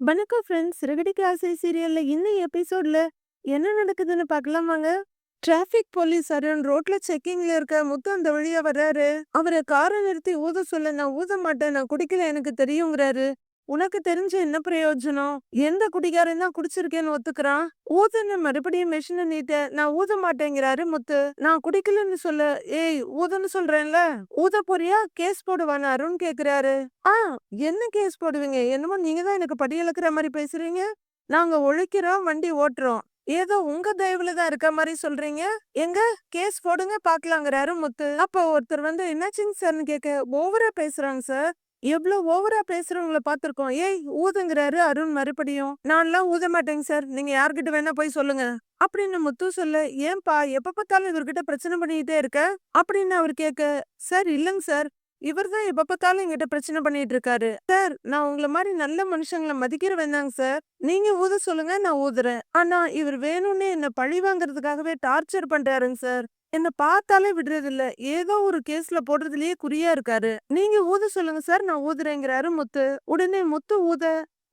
வணக்கம் ஃப்ரெண்ட்ஸ் சிறகடிக்க ஆசை சீரியல்ல இன்னும் எபிசோட்ல என்ன நடக்குதுன்னு பார்க்கலாம் வாங்க. டிராஃபிக் போலீஸ் அருண் ரோட்ல செக்கிங்ல இருக்க முத்து அந்த வழியா வர்றாரு. அவரை காரை நிறுத்தி ஊத சொல்ல நான் ஊத மாட்டேன். நான் குடிக்கல எனக்கு தெரியுங்கிறாரு உனக்கு தெரிஞ்ச என்ன பிரயோஜனம்? எந்த குடிகாரன் தான் குடிச்சிருக்கேன்னு ஒத்துக்கிறான்? ஊதுன்னு மறுபடியும் மிஷினை நீட்ட நான் ஊத மாட்டேங்கிறாரு முத்து. நான் குடிக்கலன்னு சொல்ல. ஏய் ஊதுன்னு சொல்றேன்ல? ஊத போறியா? கேஸ் போடுவான்னு அருண் கேக்குறாரு. ஆ என்ன கேஸ் போடுவீங்க? என்னமோ நீங்க தான் எனக்கு படி மாதிரி பேசுறீங்க. நாங்க ஒழிக்கிறோம் வண்டி ஓட்டுறோம். ஏதோ உங்க தயவுல தான் இருக்க மாதிரி சொல்றீங்க? எங்க? கேஸ் போடுங்க பாக்கலாங்கிறாரு முத்து. அப்ப ஒருத்தர் வந்து என்னாச்சுங்க சார்னு கேட்க ஓவரா பேசுறாங்க சார். எவ்வளோ ஓவரா பேசுறவங்கள பார்த்துருக்கோம் ஏய் ஊதுங்கிறாரு அருண் மறுபடியும். நான்லாம் ஊத மாட்டேங்க சார். நீங்க யார்கிட்ட வேணா போய் சொல்லுங்க. அப்படின்னு முத்து சொல்ல ஏன்பா எப்ப பார்த்தாலும் இவர்கிட்ட பிரச்சனை பண்ணிட்டே இருக்க? அப்படின்னு அவர் கேட்க சார் இல்லைங்க சார். இவர் தான் எப்ப பார்த்தாலும் எங்கிட்ட பிரச்சனை பண்ணிட்டு இருக்காரு. சார் நான் உங்களை மாதிரி நல்ல மனுஷங்களை மதிக்கிற வேண்டாங்க சார். நீங்க ஊத சொல்லுங்க நான் ஊதுறேன். ஆனா இவர் வேணும்னு என்ன பழி வாங்குறதுக்காகவே டார்ச்சர் பண்றாருங்க சார். என்ன பார்த்தாலே விடுறது இல்ல ஏதோ ஒரு கேஸ்ல போடுறதுலயே குறியா இருக்காரு. நீங்க ஊத சொல்லுங்க சார் நான் ஊதுறேங்கிறாரு முத்து. உடனே முத்து ஊத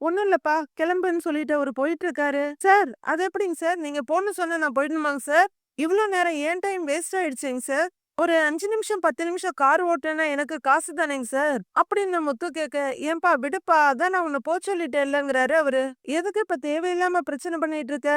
ஒண்ணும் இல்லப்பா கிளம்புன்னு சொல்லிட்டு அவரு போயிட்டு இருக்காரு சார் அது எப்படிங்க சார்? நீங்க போன்னு சொன்ன நான் போயிடணுமாங்க சார்? இவ்வளவு நேரம் ஏன் டைம் வேஸ்ட் ஆயிடுச்சுங்க சார். ஒரு அஞ்சு நிமிஷம் பத்து நிமிஷம் கார் ஓட்டுனா எனக்கு காசு தானேங்க சார்? அப்படின்னு முத்து கேட்க ஏன்பா விடுப்பா அதான் நான் உன்னை போ சொல்லிட்டேன் இல்லங்கிறாரு அவரு. எதுக்கு இப்ப தேவையில்லாம பிரச்சனை பண்ணிட்டு இருக்க?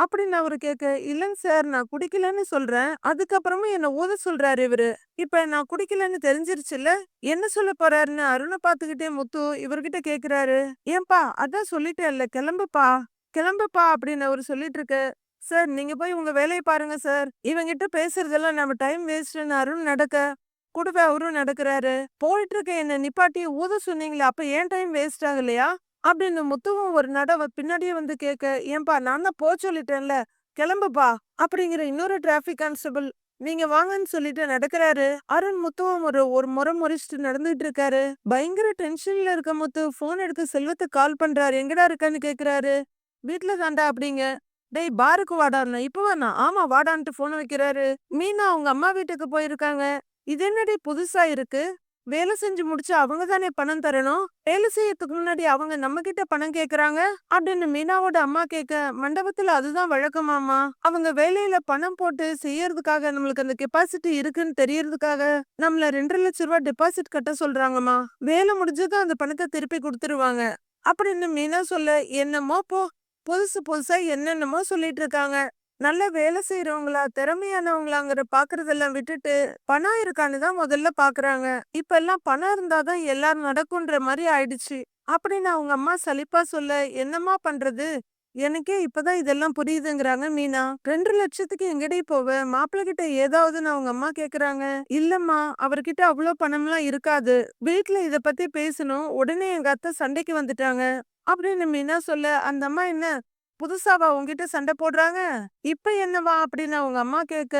அப்படின்னு அவரு கேட்க இல்லைங்க சார் நான் குடிக்கலன்னு சொல்றேன். அதுக்கப்புறமும் என்ன ஊத சொல்றாரு இவரு. இப்ப நான் குடிக்கலன்னு தெரிஞ்சிருச்சுல்ல என்ன சொல்ல போறாருன்னு அருணை பாத்துக்கிட்டே முத்து இவர்கிட்ட கேக்குறாரு ஏன்பா அதான் சொல்லிட்டேன்ல கிளம்புப்பா கிளம்புப்பா அப்படின்னு அவரு சொல்லிட்டு இருக்கு சார் நீங்க போய் உங்க வேலையை பாருங்க சார். இவங்கிட்ட பேசுறதெல்லாம் நம்ம டைம் வேஸ்ட்னு அருண் நடக்க கூடவே அவரும் நடக்கிறாரு. போயிட்டு இருக்க என்ன நிப்பாட்டி ஊத சொன்னீங்களே அப்ப ஏன் டைம் வேஸ்ட் ஆகலையா அப்படின்னு முத்துவும் ஒரு நடவ பின்னாடியே வந்து கேட்க ஏன்பா நான் தான் போ சொல்லிட்டேன்ல கிளம்புப்பா அப்படிங்கிற இன்னொரு டிராபிக் கான்ஸ்டபிள் நீங்க வாங்கன்னு சொல்லிட்டு நடக்கிறாரு. அருண் முத்துவும் ஒரு ஒரு முறை முறைச்சிட்டு நடந்துட்டு இருக்காரு. பயங்கர டென்ஷன்ல இருக்க முத்து போன் எடுத்து செல்வத்துக்கு கால் பண்றாரு. எங்கடா இருக்கான்னு கேக்குறாரு வீட்டுல தாண்டா அப்படிங்க. டேய் பாருக்கு வாடான்னு இப்ப வேணா ஆமா வாடான்ட்டு போன் வைக்கிறாரு. மீனா அவங்க அம்மா வீட்டுக்கு போயிருக்காங்க. இது என்னடி புதுசா இருக்கு? வேலை செஞ்சு முடிச்சு அவங்க தானே பணம் தரணும்? வேலை செய்யறதுக்கு முன்னாடி அவங்க நம்ம கிட்ட பணம் கேக்குறாங்க? அப்படின்னு மீனாவோட அம்மா கேட்க மண்டபத்துல அதுதான் வழக்கமாமா அவங்க வேலையில பணம் போட்டு செய்யறதுக்காக நம்மளுக்கு அந்த கெப்பாசிட்டி இருக்குன்னு தெரியறதுக்காக நம்மள ரெண்டரை லட்சம் ரூபாய் டெபாசிட் கட்ட சொல்றாங்கம்மா. வேலை முடிஞ்சதும் அந்த பணத்தை திருப்பி கொடுத்துருவாங்க. அப்படின்னு மீனா சொல்ல என்னமோ போ புதுசு புதுசா என்னென்னமோ சொல்லிட்டு இருக்காங்க. நல்ல வேலை செய்யறவங்களா திறமையானவங்களாங்கிற பாக்குறதெல்லாம் விட்டுட்டு பணம் இருக்கான்னு தான் முதல்ல பாக்குறாங்க. இப்ப எல்லாம் பணம் இருந்தாதான் எல்லாரும் நடக்கும்ன்ற மாதிரி ஆயிடுச்சு. அப்படின்னு அவங்க அம்மா சலிப்பா சொல்ல என்னம்மா பண்றது? எனக்கே இப்பதான் இதெல்லாம் புரியுதுங்கிறாங்க மீனா. ரெண்டு லட்சத்துக்கு எங்கடி போவ? மாப்பிள்ள கிட்ட ஏதாவதுன்னு அவங்க அம்மா கேக்குறாங்க? இல்லம்மா அவர்கிட்ட அவ்வளவு பணம்லாம் இருக்காது. வீட்டுல இத பத்தி பேசணும். உடனே எங்க அத்தை சண்டைக்கு வந்துட்டாங்க. அப்படின்னு மீனா சொல்ல அந்த அம்மா என்ன புதுசாவா உங்ககிட்ட சண்டை போடுறாங்க? இப்ப என்னவா அப்படின்னு அவங்க அம்மா கேட்க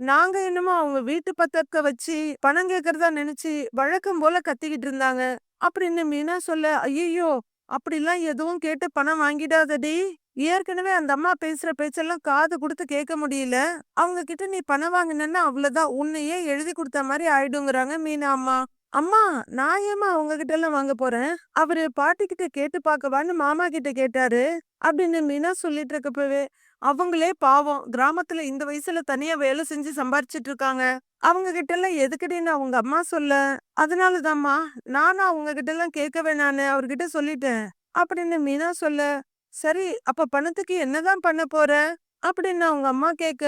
நாங்க என்னமோ அவங்க வீட்டு பத்தக்க வச்சு பணம் கேக்குறதா நினைச்சு வழக்கம் போல கத்திக்கிட்டு இருந்தாங்க அப்படின்னு மீனா சொல்ல ஐயோ அப்படிலாம் எதுவும் கேட்டு பணம் வாங்கிடாதடி ஏற்கனவே அந்த அம்மா பேசுற பேச்செல்லாம் காது கொடுத்து கேட்க முடியல. அவங்க கிட்ட நீ பணம் வாங்கினன்னா அவ்வளவுதான் உன்னையே எழுதி கொடுத்த மாதிரி ஆயிடுங்கிறாங்க மீனா அம்மா. அம்மா நான் ஏமா அவங்க எல்லாம் வாங்க போறேன்? அவரு பாட்டி கிட்ட கேட்டு பார்க்கவான்னு மாமா கிட்ட கேட்டாரு. அப்படின்னு மீனா சொல்லிட்டு இருக்கப்பவே அவங்களே பாவம். கிராமத்துல இந்த வயசுல தனியா வேலை செஞ்சு சம்பாரிச்சிட்டு இருக்காங்க. அவங்க கிட்ட எல்லாம் எதுக்கடின்னு அவங்க அம்மா சொல்ல அதனாலதாம்மா நானும் அவங்க கிட்ட எல்லாம் கேட்க வேணான்னு அவர்கிட்ட சொல்லிட்டேன். அப்படின்னு மீனா சொல்ல சரி அப்ப பணத்துக்கு என்னதான் பண்ண போற? அப்படின்னு அவங்க அம்மா கேட்க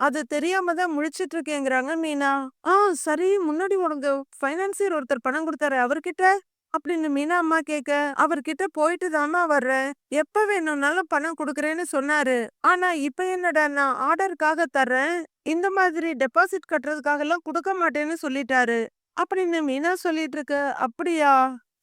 அது தெரியாம தான் முழிச்சிட்டு இருக்கேங்கிறாங்க மீனா. ஆ சரி முன்னாடி உனக்கு ஃபைனான்சியர் ஒருத்தர் பணம் கொடுத்தாரு அவர்கிட்ட? அப்படின்னு மீனா அம்மா கேட்க அவர்கிட்ட போயிட்டு தாமா வர்றேன் எப்ப வேணும்னாலும் பணம் கொடுக்கறேன்னு சொன்னாரு. ஆனா இப்ப என்னடா நான் ஆர்டருக்காக தர்றேன். இந்த மாதிரி டெபாசிட் கட்டுறதுக்காக எல்லாம் கொடுக்க மாட்டேன்னு சொல்லிட்டாரு. அப்படின்னு மீனா சொல்லிட்டு இருக்க. அப்படியா?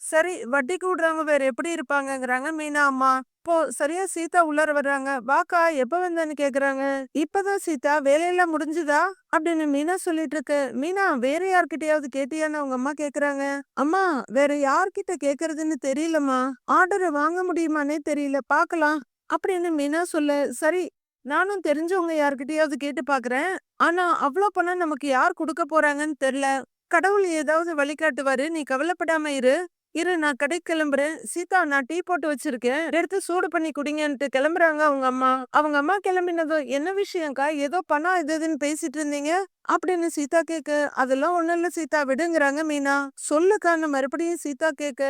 சரி வட்டி கூடுறவங்க வேற எப்படி இருப்பாங்கங்கிறாங்க. மீனா அம்மா இப்போ சரியா சீதா உள்ளார வர்றாங்க. வாக்கா எப்ப வந்தேன்னு கேக்குறாங்க. இப்பதான் சீதா வேலையெல்லாம் முடிஞ்சுதா? அப்படின்னு மீனா சொல்லிட்டு இருக்கு. மீனா வேற யார்கிட்டயாவது கேட்டியான்னு அவங்க அம்மா கேக்குறாங்க. அம்மா வேற யார்கிட்ட கேக்குறதுன்னு தெரியலம்மா. ஆர்டரை வாங்க முடியுமானே தெரியல. பாக்கலாம் அப்படின்னு மீனா சொல்ல சரி நானும் தெரிஞ்சவங்க யார்கிட்டயாவது கேட்டு பாக்குறேன். ஆனா அவ்வளோ பணம் நமக்கு யார் கொடுக்க போறாங்கன்னு தெரியல. கடவுள் ஏதாவது வழிகாட்டுவாரு. நீ கவலைப்படாம இரு. இரு நான் கடைக்கு கிளம்புறேன். சீதா நான் டீ போட்டு வச்சிருக்கேன். எடுத்து சூடு பண்ணி குடிங்கன்ட்டு கிளம்புறாங்க அவங்க அம்மா. அவங்க அம்மா கிளம்பினதோ என்ன விஷயம்க்கா? ஏதோ பணம் இது இதுன்னு பேசிட்டு இருந்தீங்க? அப்படின்னு சீதா கேக்க அதெல்லாம் ஒண்ணும் இல்ல சீதா விடுங்கிறாங்க மீனா. சொல்லுக்கான்னு மறுபடியும் சீதா கேக்க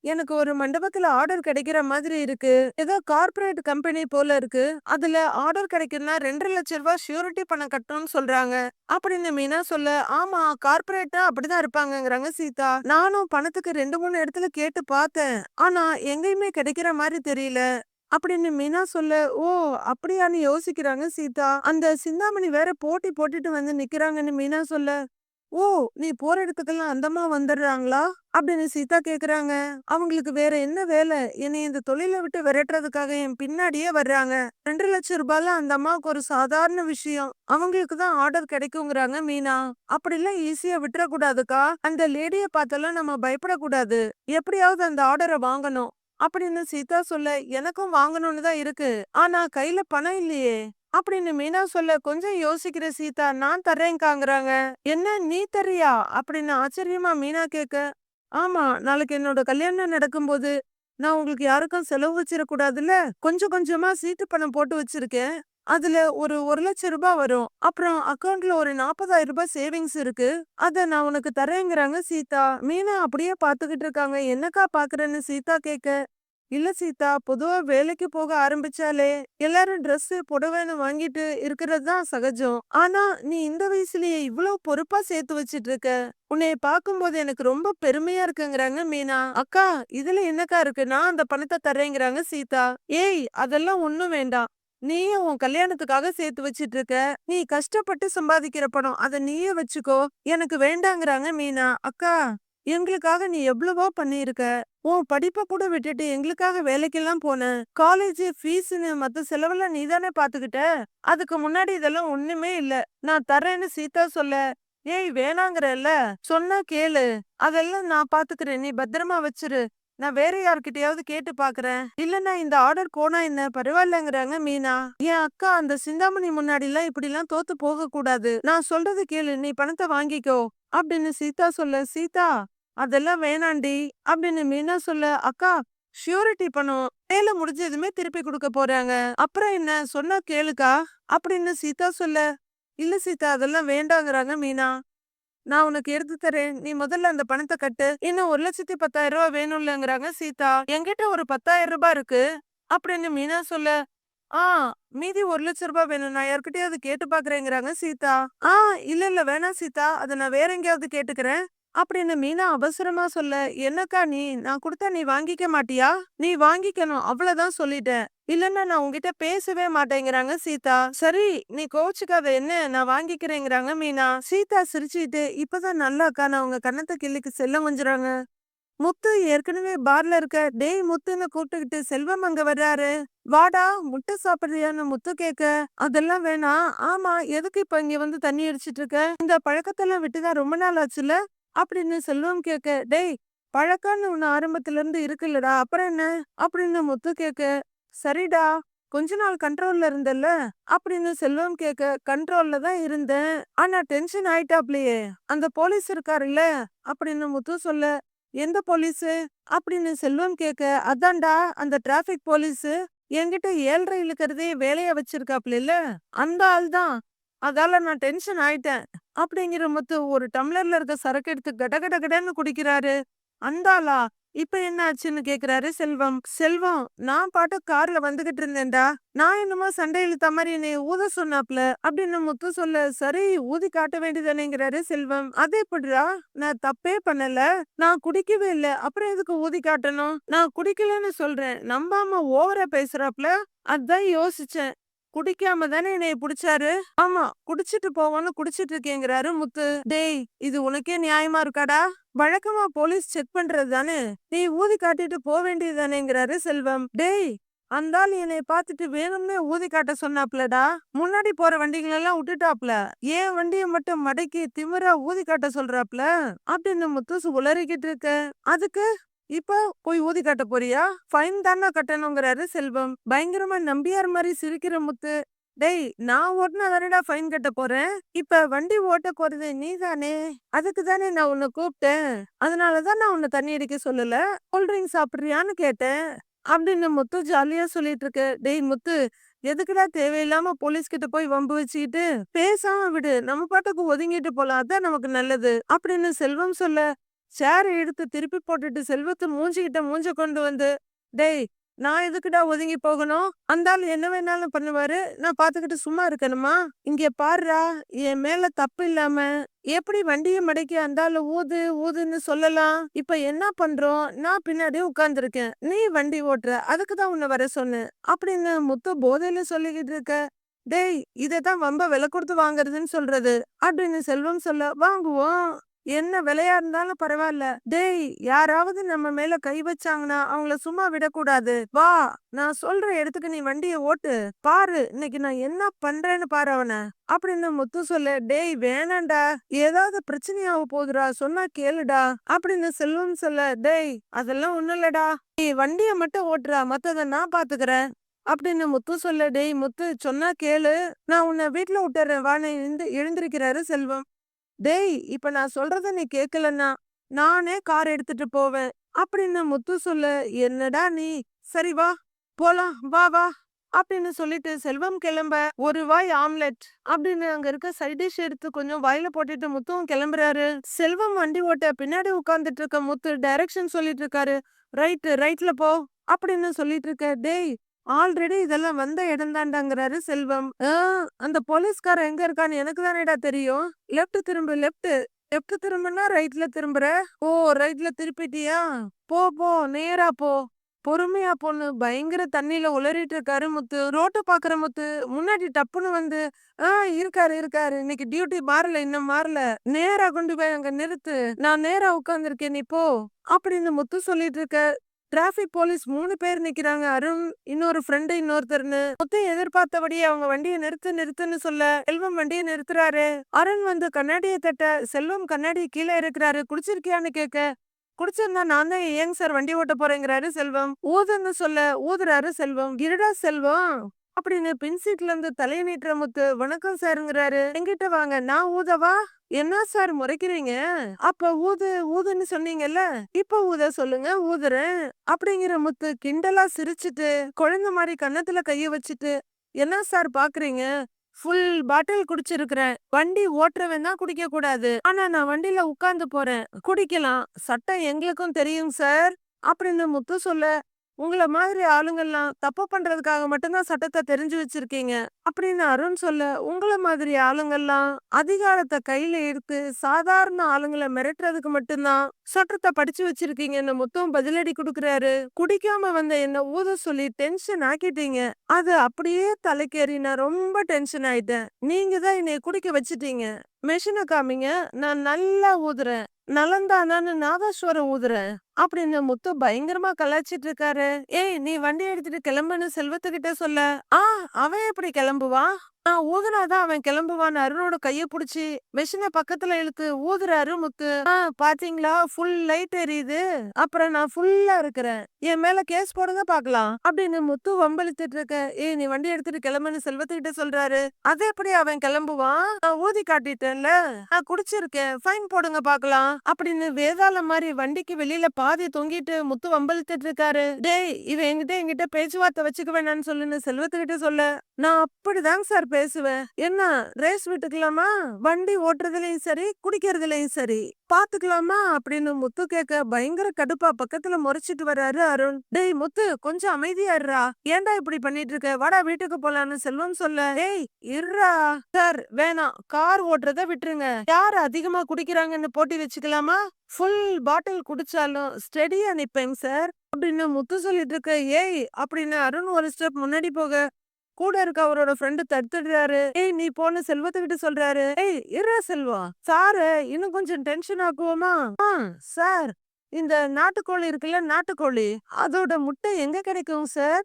எனக்கு ஒரு மண்டபத்துல ஆர்டர் கிடைக்கிற மாதிரி இருக்கு. ஏதோ கார்ப்பரேட் கம்பெனி போல இருக்கு. அதுல ஆர்டர் கிடைக்குன்னா ரெண்டரை லட்சம் ரூபாய் ஷியூரிட்டி பணம் கட்டணும்னு சொல்றாங்க. அப்படின்னு மீனா சொல்ல ஆமா கார்ப்பரேட்டா அப்படிதான் இருப்பாங்கங்கிறாங்க சீதா. நானும் பணத்துக்கு ரெண்டு மூணு இடத்துல கேட்டு பார்த்தேன். ஆனா எங்கேயுமே கிடைக்கிற மாதிரி தெரியல. அப்படின்னு மீனா சொல்ல ஓ அப்படியான்னு யோசிக்கிறாங்க சீதா. அந்த சிந்தாமணி வேற போட்டி போட்டுட்டு வந்து நிக்கிறாங்கன்னு மீனா சொல்ல ஓ! நீ போற இடத்துக்கெல்லாம் அந்தம்மா வந்துடுறாங்களா அப்படின்னு சீதா கேக்குறாங்க. அவங்களுக்கு வேற என்ன வேலை? என்னை இந்த தொழிலை விட்டு விரட்டுறதுக்காக என் பின்னாடியே வர்றாங்க. ரெண்டு லட்சம் ரூபாய்ல அந்த அம்மாவுக்கு ஒரு சாதாரண விஷயம். அவங்களுக்கு தான் ஆர்டர் கிடைக்குங்கிறாங்க மீனா. அப்படிலாம் ஈஸியா விட்டுறக்கூடாதுக்கா? அந்த லேடிய பார்த்தாலும் நம்ம பயப்படக்கூடாது. எப்படியாவது அந்த ஆர்டரை வாங்கணும். அப்படின்னு சீதா சொல்ல எனக்கும் வாங்கணும்னு தான் இருக்கு. ஆனா கையில பணம் இல்லையே. அப்படின்னு மீனா சொல்ல கொஞ்சம் யோசிக்கிற சீதா. நான் தர்றேங்காங்கிறாங்க என்ன? நீ தர்றியா? அப்படின்னு ஆச்சரியமா மீனா கேக்க ஆமா. நாளைக்கு என்னோட கல்யாணம் நடக்கும்போது நான் உங்களுக்கு யாருக்கும் செலவு வச்சிடக்கூடாதுல்ல. கொஞ்சம் கொஞ்சமா சீட்டு பணம் போட்டு வச்சிருக்கேன். அதுல ஒரு ஒரு லட்சம் ரூபாய் வரும். அப்புறம் அக்கவுண்ட்ல ஒரு நாற்பதாயிரம் ரூபாய் சேவிங்ஸ் இருக்கு. அத நான் உனக்கு தரேங்கிறாங்க சீதா. மீனா அப்படியே பாத்துக்கிட்டு இருக்காங்க. என்னக்கா பாக்குறேன்னு சீதா கேக்க இல்ல சீதா பொதுவா வேலைக்கு போக ஆரம்பிச்சாலே எல்லாரும் ட்ரெஸ் புடவைன்னு வாங்கிட்டு இருக்கிறது தான் சகஜம். ஆனா நீ இந்த வயசுலயே இவ்வளவு பொறுப்பா சேர்த்து வச்சிட்டு இருக்க உன்னைய பார்க்கும்போது எனக்கு ரொம்ப பெருமையா இருக்குங்கிறாங்க மீனா. அக்கா இதுல என்னக்கா இருக்கு? நான் அந்த பணத்தை தரேங்கிறாங்க சீதா. ஏய் அதெல்லாம் ஒண்ணும் வேண்டாம். நீயும் உன் கல்யாணத்துக்காக சேர்த்து வச்சிட்டு இருக்க நீ கஷ்டப்பட்டு சம்பாதிக்கிற பணம் அத நீயே வச்சுக்கோ. எனக்கு வேண்டாங்கிறாங்க மீனா. அக்கா எங்களுக்காக நீ எவ்வளவோ பண்ணியிருக்க. உன் படிப்பை கூட விட்டுட்டு எங்களுக்காக வேலைக்கெல்லாம் போன. காலேஜ் ஃபீஸ்னு மத்த செலவெல்லாம் நீதானே பாத்துக்கிட்ட? அதுக்கு முன்னாடி இதெல்லாம் ஒண்ணுமே இல்ல. நான் தரேன்னு சீதா சொல்ல. ஏய் வேணாங்கிறல்ல. சொன்னா கேளு. அதெல்லாம் நான் பாத்துக்கிறேன். நீ பத்திரமா வச்சிரு. நான் வேற யார்கிட்டயாவது கேட்டு பாக்குறேன். இல்லனா இந்த ஆர்டர் போனா என்ன? பரவாயில்லங்கிறாங்க மீனா. என் அக்கா அந்த சிந்தாமணி முன்னாடி எல்லாம் இப்படி எல்லாம் தோத்து போக கூடாது நான் சொல்றது கேளு. நீ பணத்தை வாங்கிக்கோ. அப்படின்னு சீதா சொல்ல. சீதா அதெல்லாம் வேணாண்டி. அப்படின்னு மீனா சொல்ல அக்கா ஷியூரிட்டி பணம். வேலை முடிஞ்சதுமே திருப்பி கொடுக்க போறாங்க. அப்புறம் என்ன? சொன்னா கேளுக்கா? அப்படின்னு சீதா சொல்ல இல்ல சீதா அதெல்லாம் வேண்டாங்கிறாங்க மீனா. நான் உனக்கு எடுத்து தரேன். நீ முதல்ல அந்த பணத்தை கட்டு. இன்னும் ஒரு லட்சத்தி பத்தாயிரம் ரூபாய் வேணும்லங்கிறாங்க சீதா. என்கிட்ட ஒரு பத்தாயிரம் ரூபாய் இருக்கு. அப்படின்னு மீனா சொல்ல ஆ மீதி ஒரு லட்சம் ரூபாய் வேணும். நான் யார்கிட்டயாவது கேட்டு பாக்குறேங்கிறாங்க சீதா. ஆ இல்ல இல்ல வேணாம் சீதா. அதை நான் வேற எங்கேயாவது கேட்டுக்கிறேன். அப்படின்னு மீனா அவசரமா சொல்ல என்னக்கா நீ நான் கொடுத்தா நீ வாங்கிக்க மாட்டியா? நீ வாங்கிக்கணும் அவ்வளவுதான் சொல்லிட்டேன். இல்லன்னா நான் உங்ககிட்ட பேசவே மாட்டேங்கிறாங்க சீதா. சரி நீ கோச்சுக்காத என்ன? நான் வாங்கிக்கிறேங்கிறாங்க மீனா. சீதா சிரிச்சுட்டு இப்பதான் நல்லா அக்கா நான் உங்க கண்ணத்தை கிள்ளிக்கு செல்ல கொஞ்சுறாங்க. முத்து ஏற்கனவே பார்ல இருக்க டேய் முத்துன்னு கூப்பிட்டுக்கிட்டு செல்வம் அங்க வர்றாரு. வாடா முட்டை சாப்பிடுறியான்னு முத்து கேக்க அதெல்லாம் வேணாம். ஆமா எதுக்கு இப்ப இங்க வந்து தண்ணி அடிச்சிட்டு இருக்க? இந்த பழக்கத்தெல்லாம் விட்டுதான் ரொம்ப நாள் ஆச்சுல? அப்படின்னு செல்வம் கேக்க. டேய் பழக்கம்னு ஒண்ணு ஆரம்பத்துல இருந்து இருக்குல்லடா அப்புறம் என்ன? அப்படின்னு முத்து கேக்க. சரிடா கொஞ்ச நாள் கண்ட்ரோல்ல இருந்தல்ல? அப்படின்னு செல்வம் கேக்க. கண்ட்ரோல்ல தான் இருந்தேன் ஆனா டென்ஷன் ஆயிட்டாப்லயே அந்த போலீஸ் இருக்காருல்ல அப்படின்னு முத்து சொல்ல. எந்த போலீஸ் அப்படின்னு செல்வம் கேக்க. அதான்டா அந்த டிராபிக் போலீஸ் என்கிட்ட ஏழ்ரை இழுக்கிறதே வேலையா வச்சிருக்காப்ல இல்ல? அந்த ஆள் தான் அதால நான் டென்ஷன் ஆயிட்டேன். அப்படிங்கிற முத்து ஒரு டம்ளர்ல இருக்க சரக்கு எடுத்து கட கட கடன்னு குடிக்கிறாரு. அந்தாளா இப்ப என்ன ஆச்சுன்னு கேக்குறாரு செல்வம். செல்வம் நான் பாட்டு கார்ல வந்துகிட்டு இருந்தேன்டா. நான் என்னமோ சண்டை இழுத்த மாதிரி என்னை ஊத சொன்னாப்ல அப்படின்னு முத்து சொல்ல சரி ஊதி காட்ட வேண்டியதானேங்கிறாரு செல்வம். அது எப்படிடா? நான் தப்பே பண்ணல. நான் குடிக்கவே இல்ல. அப்புறம் எதுக்கு ஊதி காட்டணும்? நான் குடிக்கலன்னு சொல்றேன். நம்பாம ஓவரா பேசுறாப்ல? அதான் யோசிச்சேன். குடிக்காம தானே என்னைய புடிச்சாரு? ஆமா குடிச்சிட்டு போவோன்னு குடிச்சிட்டு இருக்கேங்கிறாரு முத்து. டேய் இது உனக்கே நியாயமா இருக்காடா? வழக்கமா போலீஸ் செக் பண்றது தானே? நீ ஊதி காட்டிட்டு போக வேண்டியதுதானேங்கிறாரு செல்வம். டேய் அந்த ஆள் என்னை பார்த்துட்டு வேணும்னே ஊதி காட்ட சொன்னாப்லடா? முன்னாடி போற வண்டிகள் எல்லாம் விட்டுட்டாப்ல. ஏன் வண்டியை மட்டும் மடக்கி திமிரா ஊதி காட்ட சொல்றாப்ல? அப்படின்னு முத்துசு உளறிக்கிட்டு இருக்க. அதுக்கு இப்ப போய் ஊதி காட்ட போறியா? ஃபைன் தானே கட்டணுங்கிறாரு செல்வம். பயங்கரமா நம்பியார் மாதிரி சிரிக்கிற முத்து. டேய் நான் ஓட்டுனா தானடா ஃபைன் கட்ட போறேன். இப்ப வண்டி ஓட்ட போறது நீ தானே அதுக்கு தானே நான் உன்னை கூப்பிட்டேன். அதனாலதான் நான் உன்னை தண்ணி அடிக்க சொல்லல. கூல்ட்ரிங்க் சாப்பிட்றியான்னு கேட்டேன். அப்படின்னு முத்து ஜாலியா சொல்லிட்டு இருக்க. டேய் முத்து எதுக்குடா தேவையில்லாம போலீஸ் கிட்ட போய் வம்பு வச்சுக்கிட்டு? பேசாம விடு. நம்ம பாட்டுக்கு ஒதுங்கிட்டு போலாம். அதான் நமக்கு நல்லது. அப்படின்னு செல்வம் சொல்ல சேரை எடுத்து திருப்பி போட்டுட்டு செல்வத்தை மூஞ்சிக்கிட்ட மூஞ்ச கொண்டு வந்து டேய் நான் எதுக்குடா ஒதுங்கி போகணும்? அந்த ஆள் என்ன வேணாலும் பண்ணுவாரு. நான் பாத்துக்கிட்டு சும்மா இருக்கணுமா? இங்க பாருடா என் மேல தப்பு இல்லாம எப்படி வண்டியை மடக்கி அந்த ஊது ஊதுன்னு சொல்லலாம்? இப்ப என்ன பண்றோம்? நான் பின்னாடி உட்கார்ந்துருக்கேன். நீ வண்டி ஓட்டுற அதுக்கு தான் உன்னை வர சொன்னேன். அப்படின்னு முத்து போதையில சொல்லிக்கிட்டு இருக்க டேய் இதை தான் வம்ப விலை கொடுத்து வாங்குறதுன்னு சொல்றது. அப்படின்னு செல்வம் சொல்ல வாங்குவோம். என்ன விலையா இருந்தாலும் பரவாயில்ல. டேய் யாராவது நம்ம மேல கை வச்சாங்கன்னா அவங்கள சும்மா விடக்கூடாது. வா நான் சொல்ற இடத்துக்கு நீ வண்டிய ஓட்டு. பாரு இன்னைக்கு நான் என்ன பண்றேன்னு பாரு அவனை. அப்படின்னு முத்து சொல்ல டேய் வேணாண்டா ஏதாவது பிரச்சனையாக போகுதுடா. சொன்னா கேளுடா. அப்படின்னு செல்வம் சொல்ல டேய் அதெல்லாம் ஒண்ணும் இல்லடா. நீ வண்டியை மட்டும் ஓட்டுறா. மத்ததை நான் பாத்துக்கிறேன். அப்படின்னு முத்து சொல்ல டேய் முத்து சொன்னா கேளு. நான் உன்னை வீட்டுல விட்டுறேன். வான்னு எழுந்து எழுந்திருக்கிறாரு செல்வம். டேய் இப்ப நான் சொல்றத நீ கேக்கலன்னா நானே கார் எடுத்துட்டு போவேன். அப்படின்னு முத்து சொல்ல என்னடா நீ? சரி வா போலாம் வா வா அப்படின்னு சொல்லிட்டு செல்வம் கிளம்ப ஒரு வாய் ஆம்லெட் அப்படின்னு அங்க இருக்க சைட் டிஷ் எடுத்து கொஞ்சம் வாயில போட்டுட்டு முத்துவும் கிளம்புறாரு. செல்வம் வண்டி ஓட்ட பின்னாடி உட்காந்துட்டு இருக்க முத்து டைரக்ஷன் சொல்லிட்டு இருக்காரு. ரைட்டு ரைட்ல போ அப்படின்னு சொல்லிட்டு இருக்க டேய் ஆல்ரெடி இதெல்லாம் வந்த இடம் தாண்டாங்கிறாரு செல்வம். "ஆ, அந்த போலீஸ்காரன் எங்க இருக்கான்னு எனக்கு தானேடா தெரியும். லெப்ட் திரும்பு லெப்ட் லெப்ட் திரும்பினா ரைட்ல திரும்புற. ஓ ரைட்ல திருப்பிட்டியா? போ போ நேரா போ. பொறுமையா பொண்ணு. பயங்கர தண்ணியில உளறிட்டு இருக்காரு முத்து. ரோட்டை பாக்குற முத்து. முன்னாடி டப்புன்னு வந்து ஆ இருக்காரு இருக்காரு. இன்னைக்கு டியூட்டி மாறல இன்னும் மாறல. நேரா கொண்டு போய் அங்க நிறுத்து. நான் நேரா உட்காந்துருக்கேன் நீ போ. அப்படின்னு முத்து சொல்லிட்டு இருக்க. டிராபிக் போலீஸ் மூணு பேர் நிக்கிறாங்க. அருண் இன்னொரு ஃப்ரெண்டு இன்னொருத்தர்னு. மொத்தம் எதிர்பார்த்தபடி அவங்க வண்டியை நிறுத்து நிறுத்துன்னு சொல்ல செல்வம் வண்டியை நிறுத்துறாரு. அருண் வந்து கண்ணாடியை தட்ட செல்வம் கண்ணாடி கீழே இருக்கிறாரு. குடிச்சிருக்கியான்னு கேட்க குடிச்சிருந்தா நான் தான் ஏங்க சார் வண்டி ஓட்ட போறேங்கிறாரு செல்வம். ஊதுன்னு சொல்ல ஊதுறாரு செல்வம். இருடா செல்வம். அப்படின்னு பின் சீட்ல இருந்து தலையை நீட்டுற முத்து வணக்கம் சாருங்கிறாரு. எங்கிட்ட வாங்க. நான் ஊதவா? என்ன சார் முறைக்கிறீங்க? அப்ப ஊது ஊதுன்னு சொன்னீங்கல்ல? இப்ப ஊத சொல்லுங்க. ஊதுறேன். அப்படிங்கிற முத்து கிண்டலா சிரிச்சிட்டு குழந்தை மாதிரி கன்னத்துல கைய வச்சுட்டு என்ன சார் பாக்குறீங்க? ஃபுல் பாட்டில் குடிச்சிருக்கிறேன். வண்டி ஓட்டுறவன் தான் குடிக்க கூடாது ஆனா நான் வண்டியில உட்கார்ந்து போறேன். குடிக்கலாம். சட்டம் எங்களுக்கும் தெரியும் சார். அப்படின்னு முத்து சொல்ல உங்கள மாதிரி ஆளுங்கள்லாம் தப்பு பண்றதுக்காக மட்டும்தான் சட்டத்தை தெரிஞ்சு வச்சிருக்கீங்க. அப்படின்னு அருண் சொல்ல உங்கள மாதிரி ஆளுங்கள்லாம் அதிகாரத்தை கையில எடுத்து சாதாரண ஆளுங்களை மிரட்டுறதுக்கு மட்டும்தான் சட்டத்தை படிச்சு வச்சிருக்கீங்கன்னு மொத்தம் பதிலடி கொடுக்குறாரு. குடிக்காம வந்த என்ன ஊத சொல்லி டென்ஷன் ஆக்கிட்டீங்க. அது அப்படியே தலைக்கேறி நான் ரொம்ப டென்ஷன் ஆயிட்டேன். நீங்க தான் என்னை குடிக்க வச்சிட்டீங்க. மெஷினை காமிங்க நான் நல்லா ஊதுறேன். நலந்தானான்னு நாதஸ்வரம் ஊதுறேன். அப்படின்னு முத்து பயங்கரமா கலாச்சிட்டு இருக்காரு. ஏய் நீ வண்டி எடுத்துட்டு கிளம்புன்னு செல்வத்துக்கிட்ட சொல்ல. ஆ அவன் எப்படி கிளம்புவா? நான் ஊதுனாதான் அவன் கிளம்புவான்னு அருணோட கைய புடிச்சு மிஷினை பக்கத்துல இழுத்து ஊதுறாரு முத்து ஆஹ் பாத்தீங்களா? ஃபுல் லைட் எரியுது. அப்புறம் நான் ஃபுல்லா இருக்கிறேன். என் மேல கேஸ் போடுங்க பாக்கலாம். அப்படின்னு முத்து வம்பளித்துட்டு இருக்க ஏய் நீ வண்டி எடுத்துட்டு கிளம்புன்னு செல்வத்துக்கிட்ட சொல்றாரு. அது எப்படி அவன் கிளம்புவான்? நான் ஊதி காட்டிட்டேன்ல. நான் குடிச்சிருக்கேன். ஃபைன் போடுங்க பாக்கலாம். அப்படின்னு வேதாள மாதிரி வண்டிக்கு வெளியில பாதி தொங்கிட்டு முத்து வம்பளித்துட்டு இருக்காரு டேய் இவன் என்கிட்ட என்கிட்ட பேச்சுவார்த்தை வச்சுக்க வேணாம்னு சொல்லுன்னு செல்வத்துக்கிட்ட சொல்ல. நான் அப்படிதாங்க சார் பேசுவேன் என்ன ரேஸ் விட்டுக்கலாமா? வண்டி ஓட்டுறதுலயும் சரி குடிக்கிறதுலயும் சரி பாத்துக்கலாமா? அப்படின்னு முத்து கேட்க பயங்கர கடுப்பா பக்கத்துல முறைச்சிட்டு வர்றாரு அருண். டேய் முத்து கொஞ்சம் அமைதியா இருடா. ஏன்டா இப்படி பண்ணிட்டு இருக்க? வாடா வீட்டுக்கு போலான்னு செல்வம் சொல்ல. ஏய் இருடா. சார் வேணாம். கார் ஓட்டுறத விட்டுருங்க. யார் அதிகமா குடிக்கிறாங்கன்னு போட்டி வச்சுக்கலாமா? ஃபுல் பாட்டில் குடிச்சாலும் ஸ்டெடியா நிப்பேங்க சார். அப்படின்னு முத்து சொல்லிட்டு இருக்க. ஏய் அப்படின்னு அருண் ஒரு ஸ்டெப் முன்னாடி போக கூட இருக்க அவரோட ஃப்ரெண்டு தடுத்துடுறாரு. ஏய் நீ போன செல்வத்துக்கிட்ட சொல்றாரு. ஏய் இரு செல்வம் சாரு இன்னும் கொஞ்சம் டென்ஷன் ஆக்குவோமா? ஆ சார். இந்த நாட்டுக்கோழி இருக்குல்ல நாட்டுக்கோழி. அதோட முட்டை எங்க கிடைக்கும் சார்?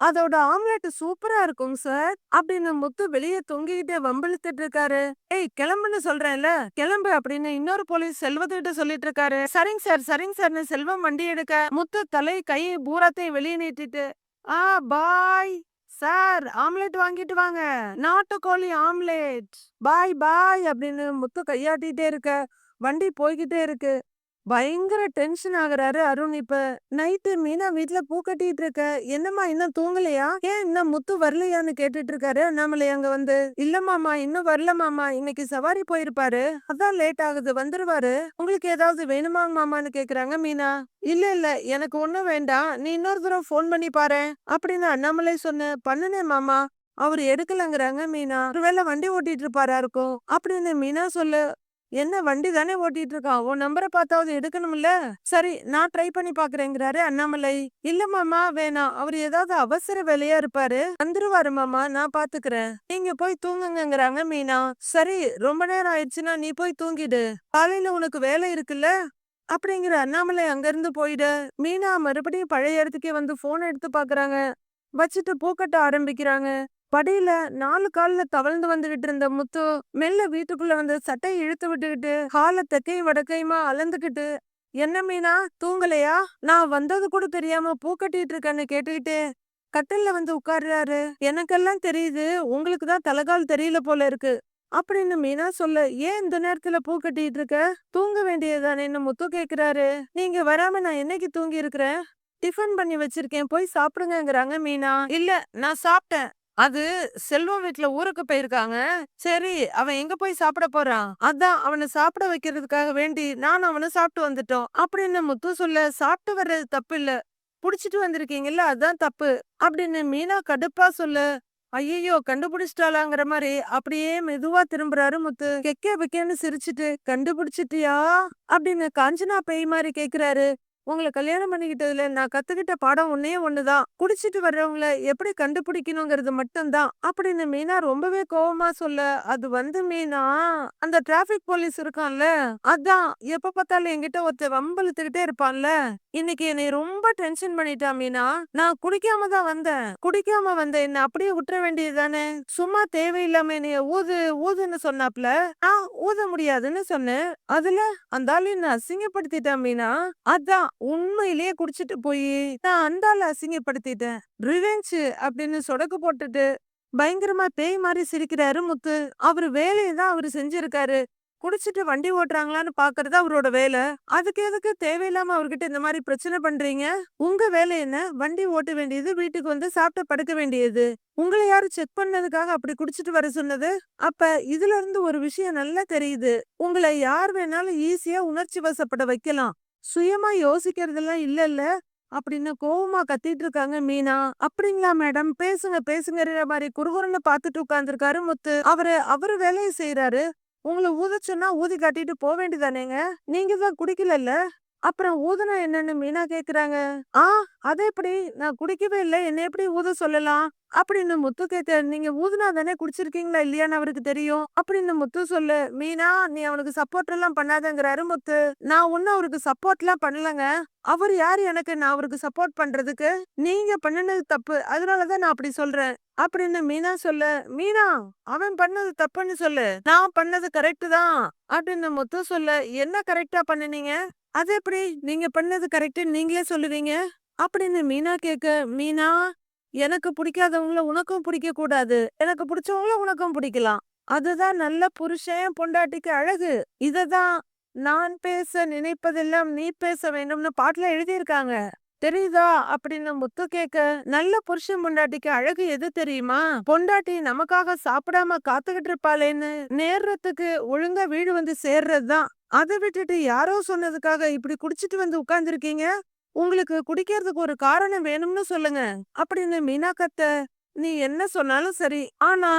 அதோட ஆம்லெட் சூப்பரா இருக்கும் சார். அப்படின்னு முத்து வெளியே தொங்கிக்கிட்டே வம்பிழுத்துட்டு இருக்காரு ஏய் கிளம்புன்னு சொல்றேன்ல. கிளம்பு அப்படின்னு இன்னொரு போலீஸ் செல்வத்துக்கிட்ட சொல்லிட்டு இருக்காரு சரிங்க சார். சரிங்க சார்னு செல்வம் வண்டி எடுக்க. முத்து தலை கையை பூராத்தையும் வெளியே நீட்டிட்டு ஆ பாய். சார் ஆம்லெட் வாங்கிட்டு வாங்க. நாட்டுக்கோழி ஆம்லெட். பாய் பாய் அப்படின்னு முத்து கையாட்டிகிட்டே இருக்க. வண்டி போய்கிட்டே இருக்கு. பயங்கர டென்ஷன் ஆகுறாரு அருண். இப்ப நைட்டு மீனா வீட்டுல பூ கட்டிட்டு இருக்க என்னம்மா இன்னும் தூங்கலையா? ஏன் இன்னும் முத்து வரலையான்னு கேட்டுட்டு இருக்காரு அண்ணாமலை அங்க வந்து. இல்ல மாமா இன்னும் வரல மாமா இன்னைக்கு சவாரி போயிருப்பாரு அதான் லேட் ஆகுது வந்துருவாரு. உங்களுக்கு ஏதாவது வேணுமாங்க மாமான்னு கேக்குறாங்க மீனா. இல்ல இல்ல எனக்கு ஒண்ணும் வேண்டாம் நீ இன்னொரு தடவை ஃபோன் பண்ணி பாரு அப்படின்னு அண்ணாமலை சொன்ன பண்ணுனே மாமா அவர் எடுக்கலங்கிறாங்க மீனா. ஒருவேளை வண்டி ஓட்டிட்டு இருப்பாரா இருக்கும் அப்படின்னு மீனா சொல்லு. என்ன வண்டி தானே ஓட்டிட்டு இருக்கான் உன் நம்பரை பார்த்தாவது எடுக்கணும்ல? சரி நான் ட்ரை பண்ணி பாக்குறேங்கிறாரு அண்ணாமலை. இல்ல மாமா வேணாம். அவர் ஏதாவது அவசர வேலையா இருப்பாரு. வந்துருவாரு மாமா நான் பாத்துக்கிறேன் நீங்க போய் தூங்குங்கிறாங்க மீனா. சரி ரொம்ப நேரம் ஆயிடுச்சுன்னா நீ போய் தூங்கிடு. காலையில உனக்கு வேலை இருக்குல்ல? அப்படிங்கிற அண்ணாமலை அங்கிருந்து போயிட. மீனா மறுபடியும் பழைய இடத்துக்கே வந்து போன் எடுத்து பாக்குறாங்க வச்சுட்டு பூக்கட்ட ஆரம்பிக்கிறாங்க. படியில நாலு கால்ல தவழ்ந்து வந்துகிட்டு இருந்த முத்து மெல்ல வீட்டுக்குள்ள வந்து சட்டையை இழுத்து விட்டுக்கிட்டு ஹால தெக்கையும் வடக்கையுமா அளந்துக்கிட்டு என்ன மீனா தூங்கலையா? நான் வந்தது கூட தெரியாம பூ கட்டிட்டு இருக்கேன்னு கேட்டுக்கிட்டு கட்டில்ல வந்து உட்கார்றாரு. எனக்கெல்லாம் தெரியுது உங்களுக்கு தான் தலைகால் தெரியல போல இருக்கு. அப்படின்னு மீனா சொல்ல ஏன் இந்த நேரத்துல பூ கட்டிட்டு இருக்க? தூங்க வேண்டியதுதானேன்னு முத்து கேக்குறாரு. நீங்க வராம நான் என்னைக்கு தூங்கி இருக்கிறேன் டிஃபன் பண்ணி வச்சிருக்கேன் போய் சாப்பிடுங்கங்கிறாங்க மீனா. இல்ல நான் சாப்பிட்டேன். அது செல்வம் வீட்ல ஊருக்கு போயிருக்காங்க. சரி அவன் எங்க போய் சாப்பிட போறான்? அதான் அவனை சாப்பிட வைக்கிறதுக்காக வேண்டி நான் அவனை சாப்பிட்டு வந்துட்டோம். அப்படின்னு முத்து சொல்ல சாப்பிட்டு வர்றது தப்பு இல்ல புடிச்சிட்டு வந்திருக்கீங்கல்ல அதான் தப்பு. அப்படின்னு மீனா கடுப்பா சொல்ல ஐயோ கண்டுபிடிச்சிட்டாளாங்கிற மாதிரி. அப்படியே மெதுவா திரும்புறாரு முத்து. கெக்கே பெக்கேன்னு சிரிச்சிட்டு கண்டுபிடிச்சிட்டியா? அப்படின்னு காஞ்சனா பேய் மாதிரி கேக்குறாரு. உங்களை கல்யாணம் பண்ணிக்கிட்டதுல நான் கத்துக்கிட்ட பாடம் ஒன்னே ஒண்ணுதான். குடிச்சிட்டு வர்றவங்கள எப்படி கண்டுபிடிக்கணுங்கிறது மட்டும்தான். அப்படின்னு மீனா ரொம்பவே கோவமா சொல்ல அது வந்து மீனா அந்த டிராபிக் போலீஸ் இருக்கான்ல அதான் எப்ப பார்த்தாலும் என்கிட்ட ஒருத்த வம்பழுத்துக்கிட்டே இருப்பான்ல. இன்னைக்கு என்னை ரொம்ப டென்ஷன் பண்ணிட்டா மீனா. நான் குடிக்காம தான் வந்தேன். குடிக்காம வந்த என்ன அப்படியே விட்டுற வேண்டியதுதானே சும்மா தேவையில்லாம என்னைய ஊது ஊதுன்னு சொன்னாப்ல. நான் ஊத முடியாதுன்னு சொன்னேன். அதுல அந்த ஆளு என்ன அசிங்கப்படுத்திட்டா மீனா. அதான் உண்மையிலேயே குடிச்சிட்டு போய் நான் அந்தால அசிங்கப்படுத்திட்டேன். ரிவெஞ்ச் அப்படின்னு சொடக்கு போட்டுட்டு பயங்கரமா பேய் மாதிரி சிரிக்கிறாரு முத்து. அவரு வேலையை தான் அவரு செஞ்சிருக்காரு. குடிச்சிட்டு வண்டி ஓட்டுறாங்களான்னு பாக்குறது அவரோட வேலை. அதுக்கு எதுக்கு தேவையில்லாம அவர்கிட்ட இந்த மாதிரி பிரச்சனை பண்றீங்க? உங்க வேலை என்ன? வண்டி ஓட்ட வேண்டியது வீட்டுக்கு வந்து சாப்பிட்டு படுக்க வேண்டியது. உங்களை யாரும் செக் பண்ணதுக்காக அப்படி குடிச்சிட்டு வர சொன்னது? அப்ப இதுல இருந்து ஒரு விஷயம் நல்லா தெரியுது. உங்களை யார் வேணாலும் ஈஸியா உணர்ச்சி வசப்பட வைக்கலாம். சுயமா யோசிக்கிறதெல்லாம் இல்லல்ல. அப்படின்னு கோவமா கத்திட்டு இருக்காங்க மீனா. அப்படிங்களா மேடம் பேசுங்க பேசுங்கிற மாதிரி குறுகுறுன்னு பாத்துட்டு உட்கார்ந்துருக்காரு முத்து. அவரு அவரு வேலையை செய்யறாரு உங்களை ஊத ஊதி காட்டிட்டு போக வேண்டியதானேங்க? நீங்க தான் குடிக்கலல்ல? அப்புறம் ஊதுனா என்னன்னு மீனா கேக்குறாங்க. ஆ அது எப்படி? நான் குடிக்கவே இல்லை. என்ன எப்படி ஊத சொல்லலாம்? அப்படின்னு முத்து கேட்ட நீங்க ஊதுனா தானே குடிச்சிருக்கீங்களா இல்லையான்னு அவருக்கு தெரியும். அப்படின்னு முத்து சொல்லு. மீனா நீ அவனுக்கு சப்போர்ட் எல்லாம் பண்ணாதங்கிறாரு முத்து. நான் ஒன்னும் அவருக்கு சப்போர்ட் எல்லாம் பண்ணலங்க. அவர் யார் எனக்கு நான் அவருக்கு சப்போர்ட் பண்றதுக்கு? நீங்க பண்ணினது தப்பு. அதனாலதான் நான் அப்படி சொல்றேன். அப்படின்னு மீனா சொல்லு. மீனா அவன் பண்ணது தப்புன்னு சொல்லு. நான் பண்ணது கரெக்ட் தான். அப்படின்னு முத்து சொல்ல. என்ன கரெக்டா பண்ணுனீங்க? அது எப்படி? நீங்க பண்ணது கரெக்ட் நீங்களே சொல்லுவீங்க. அப்படின்னு மீனா கேக்க மீனா எனக்கு பிடிக்காதவங்கள உனக்கும் பிடிக்க கூடாது எனக்கு பிடிச்சவங்கள உனக்கும் பிடிக்கலாம். அதுதான் நல்ல புருஷன் பொண்டாட்டிக்கு அழகு. இததான் நான் பேச நினைப்பதெல்லாம் நீ பேச வேண்டும்னு பாட்டுல எழுதியிருக்காங்க. தெரியுதா? அப்படின்னு முத்து கேக்க நல்ல புருஷன் பொண்டாட்டிக்கு அழகு எது தெரியுமா? பொண்டாட்டி நமக்காக சாப்பிடாம காத்துக்கிட்டு இருப்பாளேன்னு. நேர்றதுக்கு ஒழுங்கா வீடு வந்து சேர்றதுதான். அதை விட்டுட்டு யாரோ சொன்னதுக்காக இப்படி குடிச்சிட்டு வந்து உட்கார்ந்துருக்கீங்க? உங்களுக்கு குடிக்கிறதுக்கு ஒரு காரணம் வேணும்னு சொல்லுங்க. அப்படின்னு மீனா கத்த நீ என்ன சொன்னாலும் சரி. ஆனா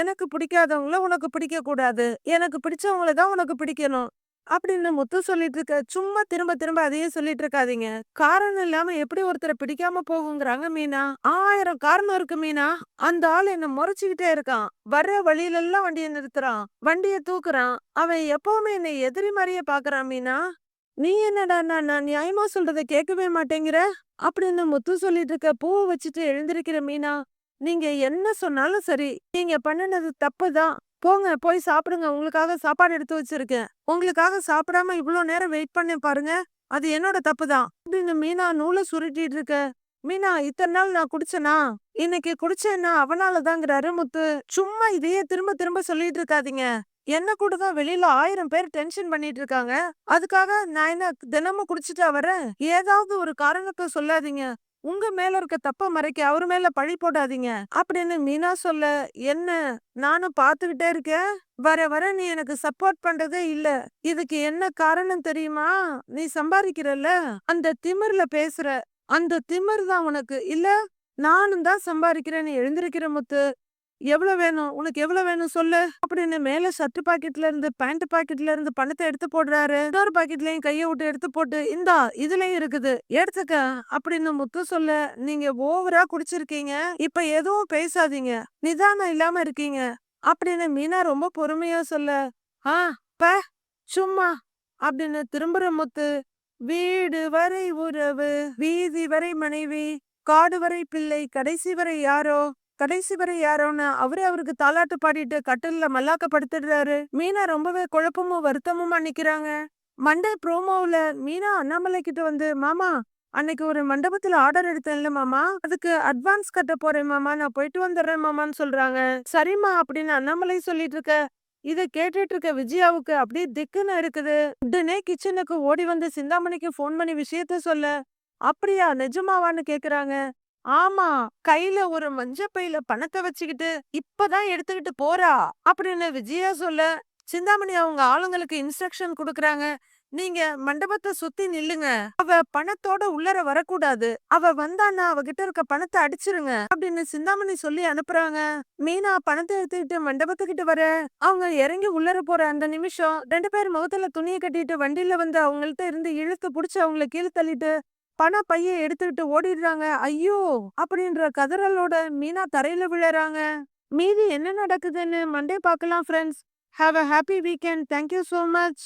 எனக்கு பிடிக்காதவங்கள உனக்கு பிடிக்க கூடாது எனக்கு பிடிச்சவங்கள தான் உனக்கு பிடிக்கணும். அப்படின்னு முத்து சொல்லிட்டு இருக்க சும்மா திரும்ப திரும்ப அதையே சொல்லிட்டு இருக்காதீங்க. காரணம் இல்லாம எப்படி ஒருத்தரை பிடிக்காம போகுங்கிறாங்க மீனா? ஆயிரம் காரணம் இருக்கு மீனா. அந்த ஆள் என்ன முறைச்சுக்கிட்டே இருக்கான். வர்ற வழியில எல்லாம் வண்டியை நிறுத்துறான். வண்டிய தூக்குறான். அவன் எப்பவுமே என்னை எதிரி மாதிரியே பாக்குறான் மீனா. நீ என்னடா நான் நியாயமா சொல்றத கேட்கவே மாட்டேங்கிற? அப்படின்னு முத்து சொல்லிட்டு இருக்க பூவை வச்சுட்டு எழுந்திருக்கிற மீனா நீங்க என்ன சொன்னாலும் சரி நீங்க பண்ணினது தப்புதான். போங்க போய் சாப்பிடுங்க. உங்களுக்காக சாப்பாடு எடுத்து வச்சிருக்கேன். உங்களுக்காக சாப்பிடாம இவ்வளோ நேரம் வெயிட் பண்ணி பாருங்க. அது என்னோட தப்பு தான். அப்படின்னு மீனா நூலை சுருட்டிட்டு இருக்க. மீனா இத்தனை நாள் நான் குடிச்சேனா? இன்னைக்கு குடிச்சேன்னா அவனாலதாங்கிறாரு முத்து சும்மா இதையே திரும்ப திரும்ப சொல்லிட்டு இருக்காதீங்க. என்ன கூட தான் வெளியில ஆயிரம் பேர் டென்ஷன் பண்ணிட்டு இருக்காங்க. அதுக்காக நான் என்ன தினமும் குடிச்சிட்டா வரேன் ஏதாவது ஒரு காரணத்தை சொல்லாதீங்க. உங்க மேல இருக்க தப்ப மறைக்க அவர் மேல பழி போடாதீங்க. அப்படின்னு மீனா சொல்ல என்ன? நானும் பாத்துக்கிட்டே இருக்கேன். வர வர நீ எனக்கு சப்போர்ட் பண்றதே இல்ல. இதுக்கு என்ன காரணம் தெரியுமா? நீ சம்பாதிக்கிறல்ல. அந்த திமிர்ல பேசுற. அந்த திமிர் தான் உனக்கு. இல்ல நானும் தான் சம்பாதிக்கிறேன்னு எழுந்திருக்கிற முத்து. எவ்வளவு வேணும்? உனக்கு எவ்வளவு வேணும் சொல்லு? அப்படின்னு மேல ஷர்ட் பாக்கெட்ல இருந்து பேண்ட் பாக்கெட்ல இருந்து பணத்தை எடுத்து போடுறாரு. இன்னொரு பாக்கெட்லயும் கைய விட்டு எடுத்து போட்டு இந்தா இதுலயும் இருக்குது. எடுத்துக்க. அப்படின்னு முத்து சொல்ல நீங்க ஓவரா குடிச்சிருக்கீங்க. இப்ப எதுவும் பேசாதீங்க. நிதானம் இல்லாம இருக்கீங்க. அப்படின்னு மீனா ரொம்ப பொறுமையா சொல்ல ஆ ப சும்மா. அப்படின்னு திரும்புற முத்து வீடு வரை உறவு வீதி வரை மனைவி காடு வரை பிள்ளை கடைசி வரை யாரோ? கடைசி வரை யாரோன்னு அவரே அவருக்கு தாலாட்டு பாடிட்டு கட்டில்ல மல்லாக்கப்படுத்துடுறாரு. மீனா ரொம்பவே குழப்பமும் வருத்தமுமா நிக்கிறாங்க. மண்டே ப்ரோமோவுல மீனா அண்ணாமலை கிட்ட வந்து மாமா அன்னைக்கு ஒரு மண்டபத்துல ஆர்டர் எடுத்தேன்ல மாமா அதுக்கு அட்வான்ஸ் கட்ட போறேன் மாமா நான் போயிட்டு வந்துடுறேன் மாமான்னு சொல்றாங்க. சரிம்மா அப்படின்னு அண்ணாமலை சொல்லிட்டு இருக்க இத கேட்டுட்டு இருக்க விஜயாவுக்கு அப்படியே திக்குன்னு இருக்குது. உடனே கிச்சனுக்கு ஓடி வந்து சிந்தாமணிக்கு ஃபோன் பண்ணி விஷயத்த சொல்ல. அப்படியா நிஜமாவான்னு கேக்குறாங்க. ஆமா. கையில ஒரு மஞ்ச பையில பணத்தை வச்சுக்கிட்டு இப்பதான் எடுத்துக்கிட்டு போறா அப்படின்னு விஜயா சொல்ல சிந்தாமணி அவங்க ஆளுங்களுக்கு இன்ஸ்ட்ரக்ஷன் கொடுக்கறாங்க. நீங்க மண்டபத்தை சுத்தி நில்லுங்க. அவ பணத்தோட உள்ளர வரக்கூடாது. அவ வந்தான்னா அவகிட்ட இருக்க பணத்தை அடிச்சிருங்க அப்படின்னு சிந்தாமணி சொல்லி அனுப்புறாங்க. மீனா பணத்தை எடுத்துக்கிட்டு மண்டபத்துக்கிட்ட வர. அவங்க இறங்கி உள்ளர போற அந்த நிமிஷம் ரெண்டு பேர் முகத்துல துணியை கட்டிட்டு வண்டியில வந்து அவங்கள்ட்ட இருந்து இழுத்து புடிச்சு அவங்கள கீழே தள்ளிட்டு பண பைய எடுத்துக்கிட்டு ஓடிடுறாங்க. ஐயோ! அப்படின்ற கதறலோட மீனா தரையில விழறாங்க. மீதி என்ன நடக்குதுன்னு மண்டே பார்க்கலாம் friends have a happy weekend thank you so much